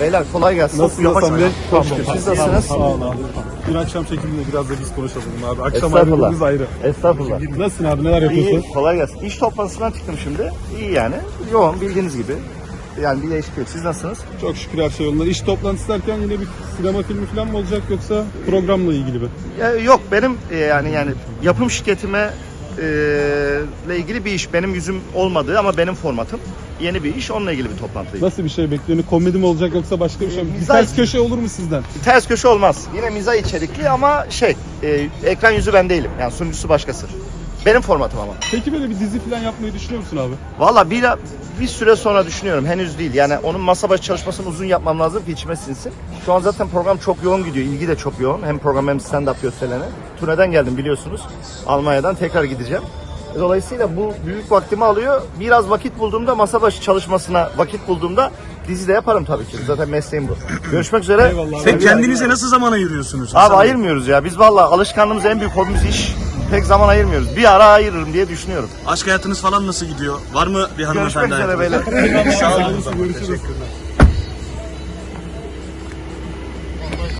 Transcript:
Beyler kolay gelsin. Nasılsın Yavaş- Hasan Bey? Hoş geldiniz. Siz nasılsınız? Sağ olun abi. Dün akşam çekimde biraz da biz konuşalım abi. Akşam Estağfurullah. ayrılığımız ayrı. Estağfurullah. Nasılsın abi neler yapıyorsun? İyi, kolay gelsin. İş toplantısından çıktım şimdi. İyi yani. Yoğun bildiğiniz gibi. Yani bir değişiklik yok. Siz nasılsınız? Çok şükür her şey yolunda. İş toplantısı derken yine bir sinema filmi falan mı olacak yoksa programla ilgili mi? Ya, yok benim e, yani yani yapım şirketime e, ile ilgili bir iş. Benim yüzüm olmadığı ama benim formatım. Yeni bir iş. Onunla ilgili bir toplantıydı. Nasıl bir şey bekliyorsun? Komedi mi olacak yoksa başka bir şey mi? Bir Mizah- ters köşe olur mu sizden? Ters köşe olmaz. Yine mizah içerikli ama şey e, ekran yüzü ben değilim. Yani sunucusu başkası. Benim formatım ama. Peki böyle bir dizi falan yapmayı düşünüyor musun abi? Valla bir, bir süre sonra düşünüyorum. Henüz değil. Yani onun masa başı çalışmasını uzun yapmam lazım ki içime sinsin. Şu an zaten program çok yoğun gidiyor. İlgi de çok yoğun. Hem program hem stand-up gösterilerine. Turneden geldim biliyorsunuz. Almanya'dan tekrar gideceğim. Dolayısıyla bu büyük vaktimi alıyor. Biraz vakit bulduğumda masa başı çalışmasına vakit bulduğumda dizi de yaparım tabii ki. Zaten mesleğim bu. Görüşmek üzere. Eyvallah. Peki kendinize nasıl zaman ayırıyorsunuz? Abi Hasan ayırmıyoruz ya. Biz valla alışkanlığımız en büyük hobimiz iş. Pek zaman ayırmıyoruz. Bir ara ayırırım diye düşünüyorum. Aşk hayatınız falan nasıl gidiyor? Var mı bir Görüşmek hanımefendi üzere hayatınız? beyler. Sağ olun. Görüşürüz.